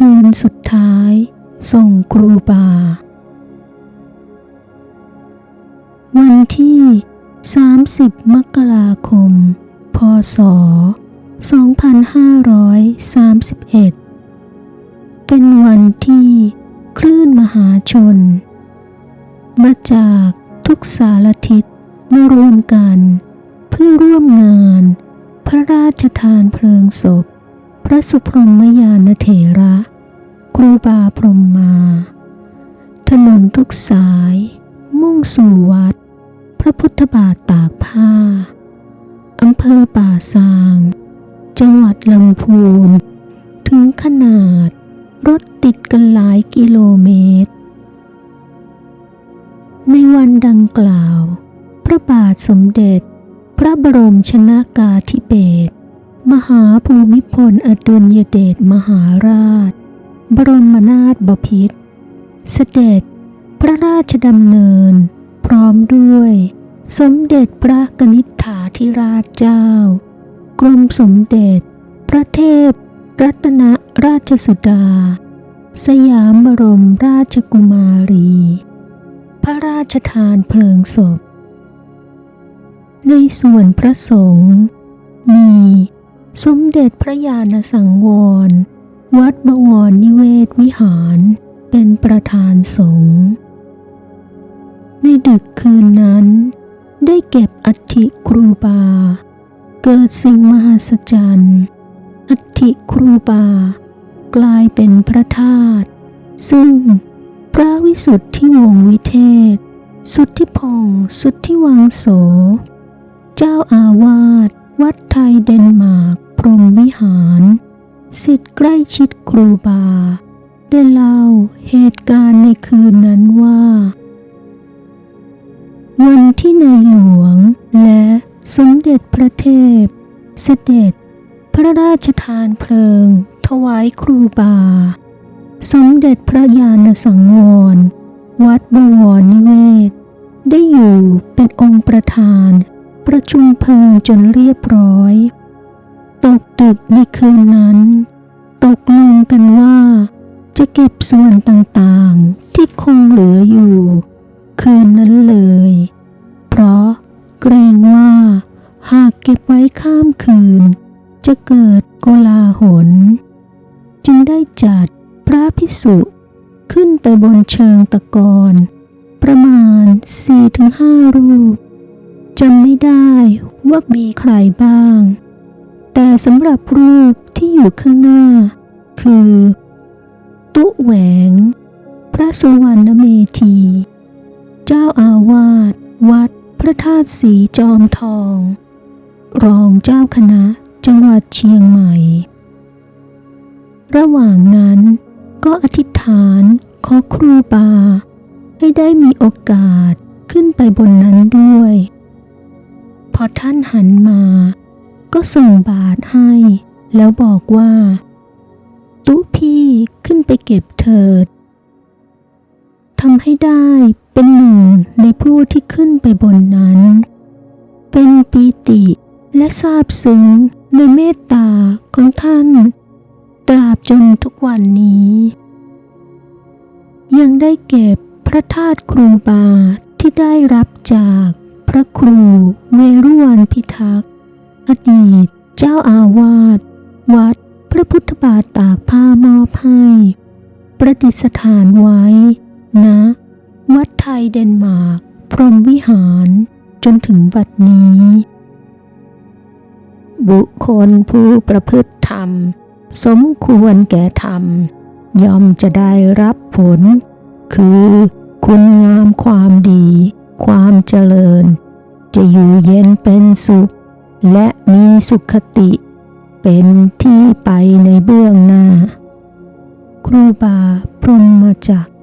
คืนสุดท้าย ส่งครูบา วันที่ 30 มกราคม พศ 2531 เป็นวันที่คลื่นมหาชน มาจากทุกสารทิศมารวมกัน เพื่อร่วมงาน พระราชทานเพลิงศพ พระสุพรหมยานเถระ ครูบาพรมมา ถนนทุกสาย มุ่งสู่วัด พระพุทธบาทตากผ้า อำเภอป่าซาง จังหวัดลำพูน ถึงขนาด รถติดกันหลายกิโลเมตร ในวันดังกล่าว พระบาทสมเด็จ พระบรมชนากาธิเบศรมหาภูมิพลอดุลยเดชมหาราช บรมนาถบพิตรเสด็จพระราชดำเนิน พร้อมด้วย สมเด็จพระกนิษฐาธิราชเจ้า กรมสมเด็จ พระเทพ รัตนราชสุดา สยามบรมราชกุมารี พระราชทานเพลิงศพ ในส่วนพระสงฆ์มี สมเด็จพระญาณสังวร วัดบวรนิเวศวิหารเป็นประธานสงฆ์ในดึกคืนนั้น ได้เก็บอัฐิครูบา เกิดสิ่งมหัศจรรย์อัฐิครูบา กลายเป็นพระธาตุซึ่งพระวิสุทธิวงศ์วิเทศ สุทธิพงศ์สุทธิวังโส เจ้าอาวาสวัดไทยเดนมาร์กพรหมวิหาร สิทธิ์ใกล้ชิดครูบา ได้เล่าเหตุการณ์ในคืนนั้นว่า วันที่ในหลวงและสมเด็จพระเทพ เสด็จพระราชทานเพลิง ถวายครูบา สมเด็จพระญาณสังวร วัดบวรนิเวศ ได้อยู่เป็นองค์ประธาน ประชุมเพลิงจนเรียบร้อย ดึกในคืนนั้น ตกลงกันว่า จะเก็บส่วนต่างๆที่คงเหลืออยู่ คืนนั้นเลย เพราะเกรงว่า หากเก็บไว้ข้ามคืน จะเกิดโกลาหล จึงได้จัดพระพิสุขึ้นไปบนเชิงตะกอนประมาณ 4-5 รูปจำไม่ได้ว่ามีใครบ้าง แต่สำหรับรูปที่อยู่ข้างหน้า คือ ตุแหวง พระสุวรรณเมธี เจ้าอาวาสวัดพระธาตุสีจอมทอง รองเจ้าคณะจังหวัดเชียงใหม่ ระหว่างนั้นก็อธิษฐานขอครูบา ให้ได้มีโอกาสขึ้นไปบนนั้นด้วย พอท่านหันมา ก็ส่งบาทให้ แล้วบอกว่า ตุพี่ขึ้นไปเก็บเถิดทำให้ได้เป็นหนึ่งในผู้ที่ขึ้นไปบนนั้น เป็นปีติและซาบซึ้งในเมตตาของท่าน ตราบจนทุกวันนี้ ยังได้เก็บพระธาตุครูบาที่ได้รับจากพระครูเวรุวันพิทักษ์ อดีต เจ้าอาวาสวัดพระพุทธบาทตากผ้ามอบให้ประดิษฐานไว้ณนะวัดไทยเดนมาร์กพรหมวิหารจนถึงบัดนี้ บุคคลผู้ประพฤติธรรม สมควรแก่ธรรม ย่อมจะได้รับผล คือคุณงามความดี ความเจริญ จะอยู่เย็นเป็นสุข และมีสุขติ เป็นที่ไปในเบื้องหน้า ครูบาพรหมจักร